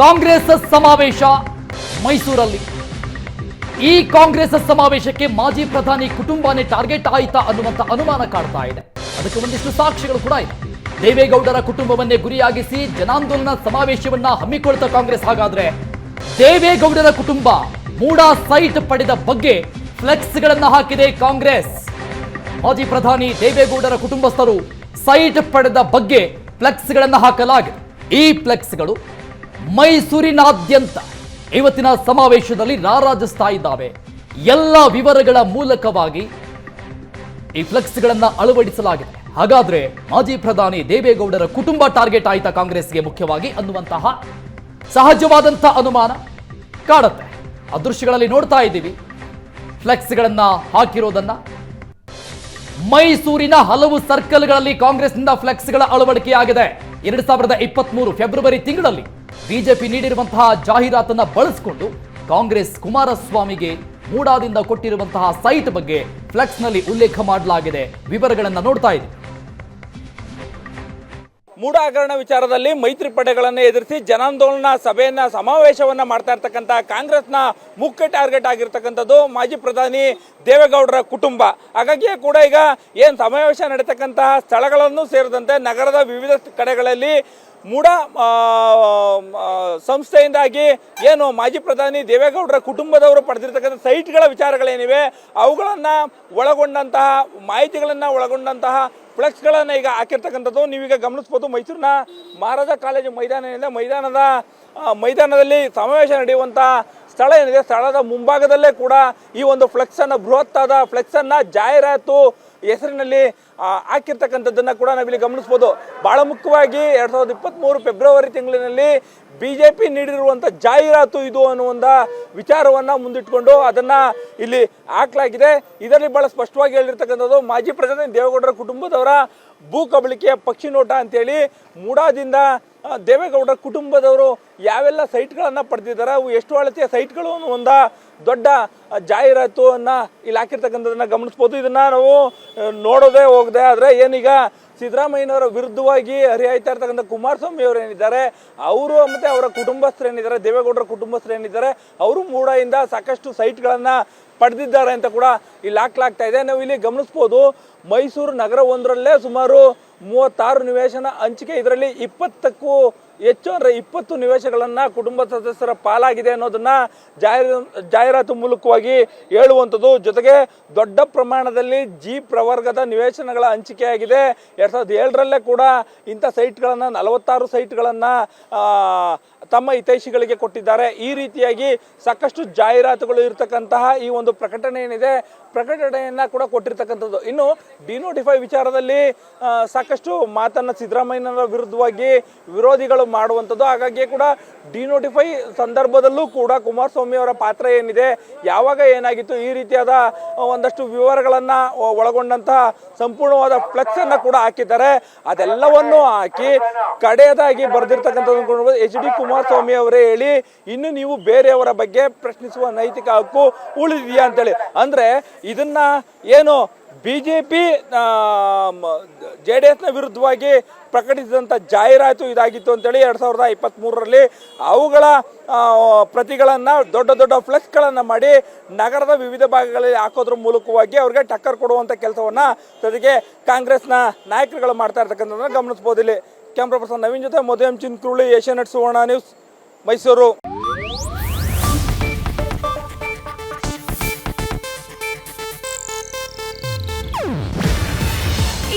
ಕಾಂಗ್ರೆಸ್ ಸಮಾವೇಶ ಮೈಸೂರಲ್ಲಿ. ಈ ಕಾಂಗ್ರೆಸ್ ಸಮಾವೇಶಕ್ಕೆ ಮಾಜಿ ಪ್ರಧಾನಿ ಕುಟುಂಬನೇ ಟಾರ್ಗೆಟ್ ಆಯಿತಾ ಅನ್ನುವಂತ ಅನುಮಾನ ಕಾಡ್ತಾ ಇದೆ. ಅದಕ್ಕೆ ಒಂದಿಷ್ಟು ಸಾಕ್ಷಿಗಳು ಕೂಡ ಇದೆ. ದೇವೇಗೌಡರ ಕುಟುಂಬವನ್ನೇ ಗುರಿಯಾಗಿಸಿ ಜನಾಂದೋಲನ ಸಮಾವೇಶವನ್ನ ಹಮ್ಮಿಕೊಳ್ತಾ ಕಾಂಗ್ರೆಸ್. ಹಾಗಾದ್ರೆ ದೇವೇಗೌಡರ ಕುಟುಂಬ ಮೂಡ ಸೈಟ್ ಪಡೆದ ಬಗ್ಗೆ ಫ್ಲೆಕ್ಸ್ಗಳನ್ನ ಹಾಕಿದೆ ಕಾಂಗ್ರೆಸ್. ಮಾಜಿ ಪ್ರಧಾನಿ ದೇವೇಗೌಡರ ಕುಟುಂಬಸ್ಥರು ಸೈಟ್ ಪಡೆದ ಬಗ್ಗೆ ಫ್ಲೆಕ್ಸ್ಗಳನ್ನು ಹಾಕಲಾಗಿದೆ. ಈ ಫ್ಲೆಕ್ಸ್ಗಳು ಮೈಸೂರಿನಾದ್ಯಂತ ಇವತ್ತಿನ ಸಮಾವೇಶದಲ್ಲಿ ರಾರಾಜಿಸ್ತಾ ಇದ್ದಾವೆ ಎಲ್ಲ ವಿವರಗಳ ಮೂಲಕವಾಗಿ ಈ ಫ್ಲೆಕ್ಸ್ಗಳನ್ನು ಅಳವಡಿಸಲಾಗಿದೆ. ಹಾಗಾದ್ರೆ ಮಾಜಿ ಪ್ರಧಾನಿ ದೇವೇಗೌಡರ ಕುಟುಂಬ ಟಾರ್ಗೆಟ್ ಆಯಿತಾ ಕಾಂಗ್ರೆಸ್ಗೆ ಮುಖ್ಯವಾಗಿ ಅನ್ನುವಂತಹ ಸಹಜವಾದಂಥ ಅನುಮಾನ ಕಾಡುತ್ತೆ. ಆ ದೃಶ್ಯಗಳಲ್ಲಿ ನೋಡ್ತಾ ಇದ್ದೀವಿ. ಫ್ಲೆಕ್ಸ್ಗಳನ್ನ ಹಾಕಿರೋದನ್ನ. ಮೈಸೂರಿನ ಹಲವು ಸರ್ಕಲ್ಗಳಲ್ಲಿ ಕಾಂಗ್ರೆಸ್ನಿಂದ ಫ್ಲೆಕ್ಸ್ಗಳ ಅಳವಡಿಕೆಯಾಗಿದೆ. ಎರಡ್ ಸಾವಿರದ ಇಪ್ಪತ್ಮೂರು ಫೆಬ್ರವರಿ ತಿಂಗಳಲ್ಲಿ ಬಿಜೆಪಿ ನೀಡಿರುವಂತಹ ಜಾಹೀರಾತನ್ನ ಬಳಸಿಕೊಂಡು ಕಾಂಗ್ರೆಸ್ ಕುಮಾರಸ್ವಾಮಿಗೆ ಮೂಡಾದಿಂದ ಕೊಟ್ಟಿರುವಂತಹ ಸೈಟ್ ಬಗ್ಗೆ ಫ್ಲೆಕ್ಸ್ನಲ್ಲಿ ಉಲ್ಲೇಖ ಮಾಡಲಾಗಿದೆ. ವಿವರಗಳನ್ನು ನೋಡ್ತಾ ಇದ್ದೀವಿ ಮೂಢ ಹಗರಣ ವಿಚಾರದಲ್ಲಿ ಮೈತ್ರಿ ಪಡೆಗಳನ್ನು ಎದುರಿಸಿ ಜನಾಂದೋಲನ ಸಭೆಯನ್ನ ಸಮಾವೇಶವನ್ನ ಮಾಡ್ತಾ ಇರ್ತಕ್ಕಂಥ ಕಾಂಗ್ರೆಸ್ನ ಮುಖ್ಯ ಟಾರ್ಗೆಟ್ ಆಗಿರ್ತಕ್ಕಂಥದ್ದು ಮಾಜಿ ಪ್ರಧಾನಿ ದೇವೇಗೌಡರ ಕುಟುಂಬ. ಹಾಗಾಗಿ ಕೂಡ ಈಗ ಏನು ಸಮಾವೇಶ ನಡೀತಕ್ಕಂತಹ ಸ್ಥಳಗಳನ್ನು ಸೇರಿದಂತೆ ನಗರದ ವಿವಿಧ ಕಡೆಗಳಲ್ಲಿ ಆ, ಸಂಸ್ಥೆಯಿಂದಾಗಿ ಏನು ಮಾಜಿ ಪ್ರಧಾನಿ ದೇವೇಗೌಡರ ಕುಟುಂಬದವರು ಪಡೆದಿರ್ತಕ್ಕಂಥ ಸೈಟ್ಗಳ ವಿಚಾರಗಳೇನಿವೆ ಅವುಗಳನ್ನು ಒಳಗೊಂಡಂತಹ ಮಾಹಿತಿಗಳನ್ನು ಒಳಗೊಂಡಂತಹ ಫ್ಲೆಕ್ಸ್ಗಳನ್ನು ಈಗ ಹಾಕಿರ್ತಕ್ಕಂಥದ್ದು. ನೀವೀಗ ಗಮನಿಸ್ಬೋದು ಮೈಸೂರಿನ ಮಹಾರಾಜ ಕಾಲೇಜು ಮೈದಾನದಿಂದ ಮೈದಾನದ ಮೈದಾನದಲ್ಲಿ ಸಮಾವೇಶ ನಡೆಯುವಂಥ ಸ್ಥಳ ಏನಿದೆ, ಸ್ಥಳದ ಮುಂಭಾಗದಲ್ಲೇ ಕೂಡ ಈ ಒಂದು ಫ್ಲೆಕ್ಸನ್ನು ಬೃಹತ್ತಾದ ಫ್ಲೆಕ್ಸನ್ನು ಜಾಹೀರಾತು ಹೆಸರಿನಲ್ಲಿ ಹಾಕಿರ್ತಕ್ಕಂಥದ್ದನ್ನು ಕೂಡ ನಾವಿಲ್ಲಿ ಗಮನಿಸ್ಬೋದು. ಭಾಳ ಮುಖ್ಯವಾಗಿ ಎರಡು ಸಾವಿರದ ಇಪ್ಪತ್ತ್ಮೂರು ಫೆಬ್ರವರಿ ತಿಂಗಳಿನಲ್ಲಿ ಬಿ ಜೆ ಪಿ ನೀಡಿರುವಂಥ ಜಾಹೀರಾತು ಇದು ಅನ್ನುವಂಥ ವಿಚಾರವನ್ನು ಮುಂದಿಟ್ಕೊಂಡು ಅದನ್ನು ಇಲ್ಲಿ ಹಾಕಲಾಗಿದೆ. ಇದರಲ್ಲಿ ಭಾಳ ಸ್ಪಷ್ಟವಾಗಿ ಹೇಳಿರ್ತಕ್ಕಂಥದ್ದು ಮಾಜಿ ಪ್ರಧಾನಿ ದೇವೇಗೌಡರ ಕುಟುಂಬದವರ ಭೂ ಕಬಳಿಕೆಯ ಪಕ್ಷಿ ನೋಟ ಅಂತೇಳಿ ಮೂಡಾದಿಂದ ದೇವೇಗೌಡರ ಕುಟುಂಬದವರು ಯಾವೆಲ್ಲ ಸೈಟ್ಗಳನ್ನು ಪಡೆದಿದ್ದಾರೆ ಅವು ಎಷ್ಟು ಅಳತೆಯ ಸೈಟ್ಗಳು ಒಂದು ದೊಡ್ಡ ಜಾಹೀರಾತು ಜಾಹೀರಾತನ್ನು ಇಲ್ಲಿ ಹಾಕಿರ್ತಕ್ಕಂಥದ್ದನ್ನು ಗಮನಿಸ್ಬೋದು. ಇದನ್ನ ನಾವು ನೋಡೋದೆ ನೋಡೋದೇ ಹೋಗದೆ ಆದರೆ ಏನೀಗ ಸಿದ್ದರಾಮಯ್ಯನವರ ವಿರುದ್ಧವಾಗಿ ಹರಿಹಾಯ್ತಾ ಇರ್ತಕ್ಕಂಥ ಕುಮಾರಸ್ವಾಮಿ ಅವರು ಏನಿದ್ದಾರೆ, ಅವರು ಮತ್ತು ಅವರ ಕುಟುಂಬಸ್ಥರು ಏನಿದ್ದಾರೆ, ದೇವೇಗೌಡರ ಕುಟುಂಬಸ್ಥರು ಏನಿದ್ದಾರೆ, ಅವರು ಮೂಡಯಿಂದ ಸಾಕಷ್ಟು ಸೈಟ್ಗಳನ್ನು ಪಡೆದಿದ್ದಾರೆ ಅಂತ ಕೂಡ ಇಲ್ಲಿ ಹಾಕ್ಲಾಗ್ತಾ ಇದೆ. ನಾವು ಇಲ್ಲಿ ಗಮನಿಸ್ಬೋದು, ಮೈಸೂರು ನಗರ ಒಂದರಲ್ಲೇ ಸುಮಾರು ಮೂವತ್ತಾರು ನಿವೇಶನ ಹಂಚಿಕೆ. ಇದರಲ್ಲಿ ಇಪ್ಪತ್ತಕ್ಕೂ ಹೆಚ್ಚು ಅಂದರೆ ಇಪ್ಪತ್ತು ನಿವೇಶಗಳನ್ನು ಕುಟುಂಬ ಸದಸ್ಯರ ಪಾಲಾಗಿದೆ ಅನ್ನೋದನ್ನು ಜಾಹೀರ, ಜಾಹೀರಾತು ಮೂಲಕವಾಗಿ ಹೇಳುವಂಥದ್ದು. ಜೊತೆಗೆ ದೊಡ್ಡ ಪ್ರಮಾಣದಲ್ಲಿ ಜಿ ಪ್ರವರ್ಗದ ನಿವೇಶನಗಳ ಹಂಚಿಕೆಯಾಗಿದೆ. ಎರಡು ಸಾವಿರದ ಏಳರಲ್ಲೇ ಕೂಡ ಇಂಥ ಸೈಟ್ಗಳನ್ನು, ನಲವತ್ತಾರು ಸೈಟ್ಗಳನ್ನು ತಮ್ಮ ಹಿತೈಷಿಗಳಿಗೆ ಕೊಟ್ಟಿದ್ದಾರೆ. ಈ ರೀತಿಯಾಗಿ ಸಾಕಷ್ಟು ಜಾಹೀರಾತುಗಳು ಇರತಕ್ಕಂತಹ ಈ ಒಂದು ಪ್ರಕಟಣೆ ಏನಿದೆ ಪ್ರಕಟಣೆಯನ್ನ ಕೂಡ ಕೊಟ್ಟಿರ್ತಕ್ಕಂಥದ್ದು. ಇನ್ನು ಡಿನೋಟಿಫೈ ವಿಚಾರದಲ್ಲಿ ಸಾಕಷ್ಟು ಮಾತನ್ನ ಸಿದ್ದರಾಮಯ್ಯನವರ ವಿರುದ್ಧವಾಗಿ ವಿರೋಧಿಗಳು ಮಾಡುವಂಥದ್ದು. ಹಾಗಾಗಿ ಕೂಡ ಡಿನೋಟಿಫೈ ಸಂದರ್ಭದಲ್ಲೂ ಕೂಡ ಕುಮಾರಸ್ವಾಮಿ ಅವರ ಪಾತ್ರ ಏನಿದೆ, ಯಾವಾಗ ಏನಾಗಿತ್ತು, ಈ ರೀತಿಯಾದ ಒಂದಷ್ಟು ವಿವರಗಳನ್ನ ಒಳಗೊಂಡಂತಹ ಸಂಪೂರ್ಣವಾದ ಫ್ಲೆಕ್ಸ್ ಅನ್ನ ಕೂಡ ಹಾಕಿದ್ದಾರೆ. ಅದೆಲ್ಲವನ್ನು ಹಾಕಿ ಕಡೆಯದಾಗಿ ಬರೆದಿರ್ತಕ್ಕಂಥದ್ದು ಎಚ್ ಡಿ ಕುಮಾರಸ್ವಾಮಿ ಅವರೇ ಹೇಳಿ, ಇನ್ನು ನೀವು ಬೇರೆಯವರ ಬಗ್ಗೆ ಪ್ರಶ್ನಿಸುವ ನೈತಿಕ ಹಕ್ಕು ಉಳಿದಿದೆಯಾ ಅಂತೇಳಿ. ಅಂದ್ರೆ ಇದನ್ನ ಏನು B J P J D ಎಸ್ನ ವಿರುದ್ಧವಾಗಿ ಪ್ರಕಟಿಸಿದಂಥ ಜಾಹೀರಾತು ಇದಾಗಿತ್ತು ಅಂತೇಳಿ ಎರಡು ಸಾವಿರದ ಇಪ್ಪತ್ತ್ಮೂರರಲ್ಲಿ ಅವುಗಳ ಪ್ರತಿಗಳನ್ನು ದೊಡ್ಡ ದೊಡ್ಡ ಫ್ಲೆಕ್ಸ್ಗಳನ್ನು ಮಾಡಿ ನಗರದ ವಿವಿಧ ಭಾಗಗಳಲ್ಲಿ ಹಾಕೋದ್ರ ಮೂಲಕವಾಗಿ ಅವ್ರಿಗೆ ಟಕ್ಕರ್ ಕೊಡುವಂಥ ಕೆಲಸವನ್ನು ಜೊತೆಗೆ ಕಾಂಗ್ರೆಸ್ನ ನಾಯಕರುಗಳು ಮಾಡ್ತಾ ಇರ್ತಕ್ಕಂಥದ್ದನ್ನು ಗಮನಿಸ್ಬೋದು ಇಲ್ಲಿ. ಕ್ಯಾಮ್ರಾ ಪರ್ಸನ್ ನವೀನ್ ಜೊತೆ ಮದುವೆ ಚಿನ್ಕುರುಳಿ ಏಷ್ಯಾನೆಟ್ ಸುವರ್ಣ ನ್ಯೂಸ್, ಮೈಸೂರು.